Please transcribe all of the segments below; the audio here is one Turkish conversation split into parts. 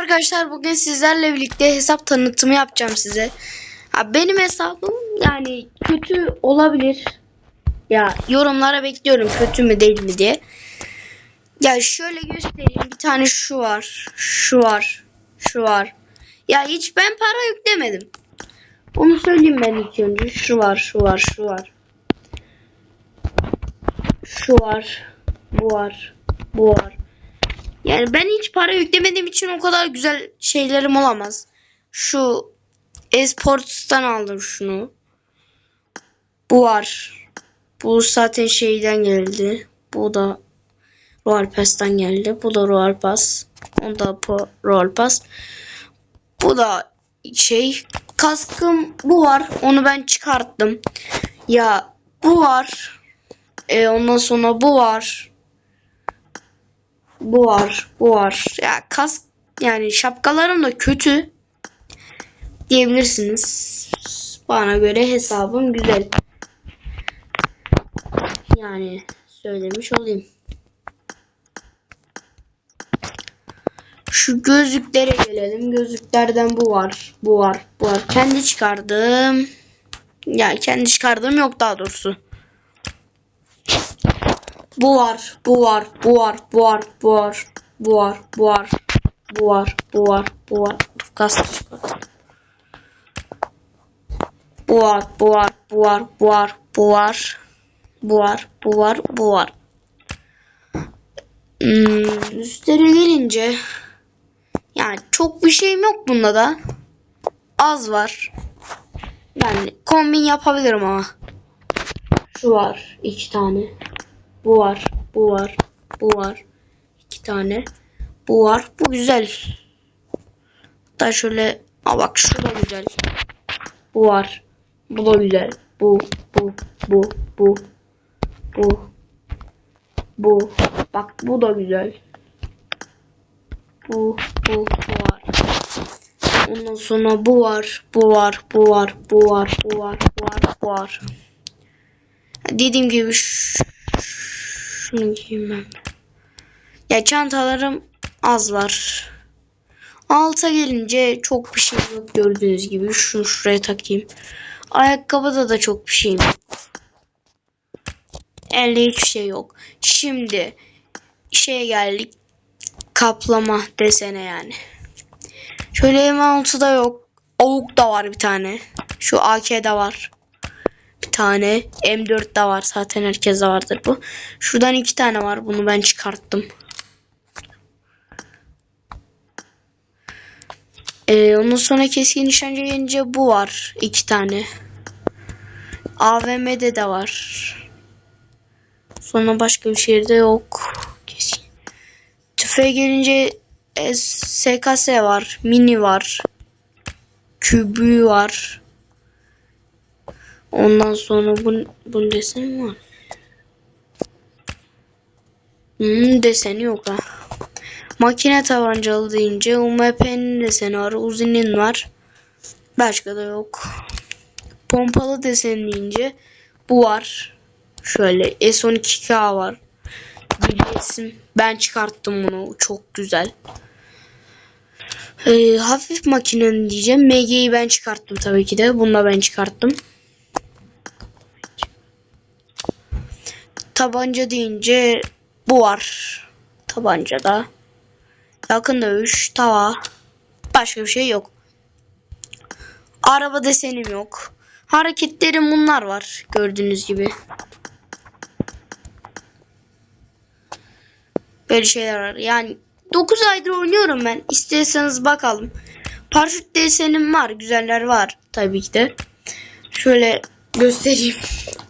arkadaşlar bugün sizlerle birlikte hesap tanıtımı yapacağım size. Ha, benim hesabım yani kötü olabilir. Ya yorumlara bekliyorum kötü mü değil mi diye. Ya şöyle göstereyim bir tane şu var. Şu var. Şu var. Ya hiç ben para yüklemedim. Onu söyleyeyim ben ilk önce. Şu var, şu var, şu var. Şu var. Bu var. Bu var. Yani ben hiç para yüklemediğim için o kadar güzel şeylerim olamaz. Şu Esports'tan aldım şunu. Bu var. Bu zaten şeyden geldi. Bu da Royal Pass'tan geldi. Bu da Royal Pass. O da Royal Pass. Bu da şey kaskım bu var. Onu ben çıkarttım. Ya bu var. E, ondan sonra bu var. Bu var. Bu var. Ya kask yani şapkalarım da kötü diyebilirsiniz. Bana göre hesabım güzel. Yani söylemiş olayım. Şu gözlüklere gelelim. Gözlüklerden bu var. Bu var. Bu var. Kendi çıkardım. Ya kendi çıkardığım yok daha doğrusu. Bu var. Bu var. Bu var. Bu var. Bu var. Bu var. Bu var. Bu var. Bu var. Bu var. Kas çıkardım. Bu var. Bu var. Bu var. Bu var. Bu var. Bu var. Bu var. Bu var. Hmm, üstlere gelince yani çok bir şeyim yok bunda da. Az var. Yani kombin yapabilirim ama. Şu var iki tane. Bu var. Bu var. Bu var. iki tane. Bu var. Bu güzel. Hatta şöyle Aa bak şu da güzel. Bu var. Bu da güzel. Bu. Bu. Bu. Bu. Bu. Bu. Bak bu da güzel. Bu. Bu. Bu var. Ondan sonra bu var. Bu var. Bu var. Bu var. Bu var. Bu var. Bu var. Dediğim gibi ş- şunu giymem. Ya çantalarım az var. Alta gelince çok bir şey yok gördüğünüz gibi. Şunu şuraya takayım. Ayakkabıda da çok bir şeyim yok. Elde hiçbir şey yok. Şimdi şeye geldik. Kaplama desene yani. Şöyle M6'da yok. Avuk da var bir tane. Şu AK'de var. Bir tane. M4'de var. Zaten herkeste vardır bu. Şuradan iki tane var. Bunu ben çıkarttım. Ee, ondan sonra keskin nişancı gelince bu var. iki tane. AVM'de de var. Sonra başka bir şehirde yok. Keskin. Tüfeğe gelince e, SKS var. Mini var. Kübü var. Ondan sonra bu, bunun deseni var. Hmm, deseni yok ha. Makine tabancalı deyince UMP'nin deseni var. Uzi'nin var. Başka da yok. Pompalı deseni deyince bu var. Şöyle S12K var. Bilirsin. Ben çıkarttım bunu. Çok güzel. Ee, hafif makinen diyeceğim. MG'yi ben çıkarttım tabii ki de. Bunu da ben çıkarttım. Tabanca deyince bu var. Tabancada. Yakın dövüş, tava. Başka bir şey yok. Araba desenim yok. Hareketlerim bunlar var. Gördüğünüz gibi. Böyle şeyler var. Yani 9 aydır oynuyorum ben. İsterseniz bakalım. Paraşüt desenim var. Güzeller var. Tabii ki de. Şöyle göstereyim.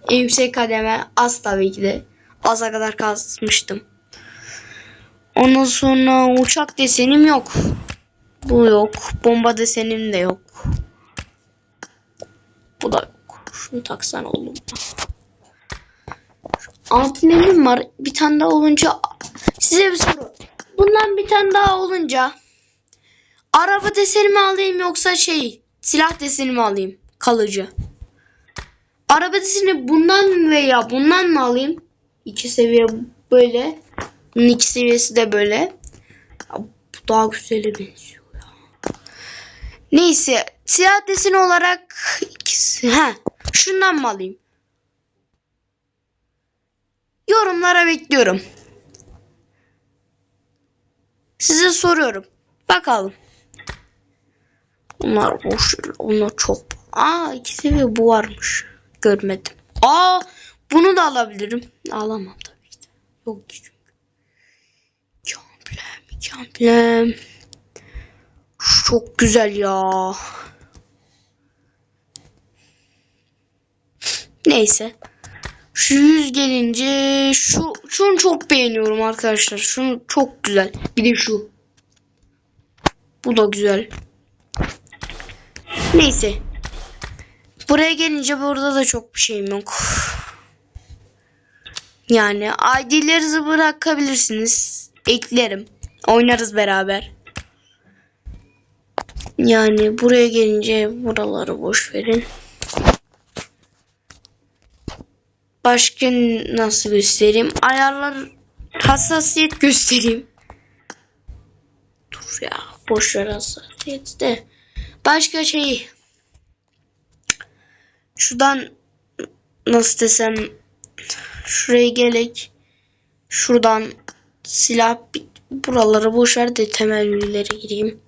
En yüksek kademe az tabii ki de. Aza kadar kasmıştım. Ondan sonra uçak desenim yok. Bu yok. Bomba desenim de yok. Bu da yok. Şunu taksan oğlum. Ampilerim var. Bir tane daha olunca size bir soru. Bundan bir tane daha olunca araba deseni mi alayım yoksa şey silah deseni mi alayım? Kalıcı. Araba deseni bundan veya bundan mı alayım? İki seviye böyle. Bunun iki seviyesi de böyle. Ya, bu daha güzele benziyor. Neyse silah deseni olarak ikisi. Ha, şundan mı alayım? Yorumlara bekliyorum. Size soruyorum. Bakalım. Onlar boş. Onlar çok. Aa ikisi ve bu varmış. Görmedim. Aa bunu da alabilirim. Alamam tabii ki. Yok ki çünkü. Kamplem, kamplem. Çok güzel ya. Neyse. Şu yüz gelince şu şunu çok beğeniyorum arkadaşlar. Şunu çok güzel. Bir de şu. Bu da güzel. Neyse. Buraya gelince burada da çok bir şeyim yok. Yani ID'lerinizi bırakabilirsiniz. Eklerim. Oynarız beraber. Yani buraya gelince buraları boş verin. Başka nasıl göstereyim? Ayarlar hassasiyet göstereyim. Dur ya boş ver hassasiyet de. Başka şey şuradan nasıl desem şuraya gelek şuradan silah buraları boş ver de temel bilgilere gireyim.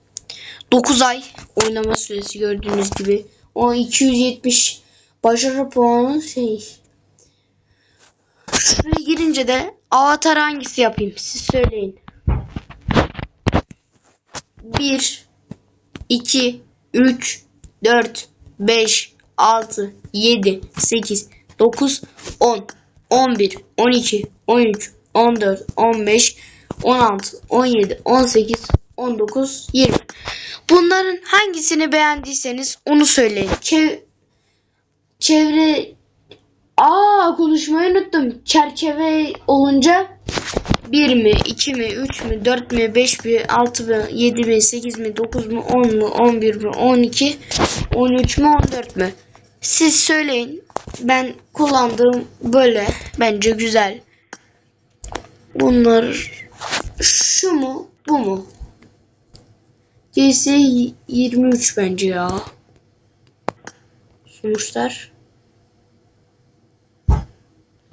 9 ay oynama süresi gördüğünüz gibi. O 270 başarı puanı şey. Şuraya girince de avatar hangisi yapayım siz söyleyin. 1 2 3 4 5 6 7 8 9 10 11 12 13 14 15 16 17 18 19 20 Bunların hangisini beğendiyseniz onu söyleyin. Çev çevre Aa konuşmayı unuttum. Çerçeve olunca 1 mi, 2 mi, 3 mü, 4 mi, 5 mi, 6 mı, 7 mi, 8 mi, 9 mu, 10 mu, 11 mi, 12, 13 mü, 14 mü? Siz söyleyin. Ben kullandığım böyle. Bence güzel. Bunlar şu mu, bu mu? CS 23 bence ya. Sonuçlar.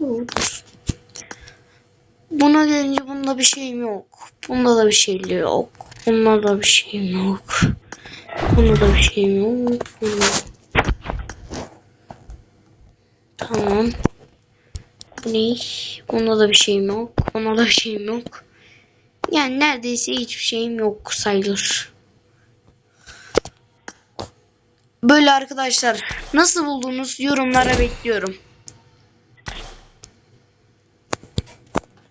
Evet. Buna gelince bunda bir şeyim yok. Bunda da bir şey yok. Bunda da bir şeyim yok. Bunda da bir şeyim yok. Bunda... Tamam. Bu ne? Bunda da bir şeyim yok. Bunda da bir şeyim yok. Yani neredeyse hiçbir şeyim yok sayılır. Böyle arkadaşlar. Nasıl buldunuz? Yorumlara bekliyorum.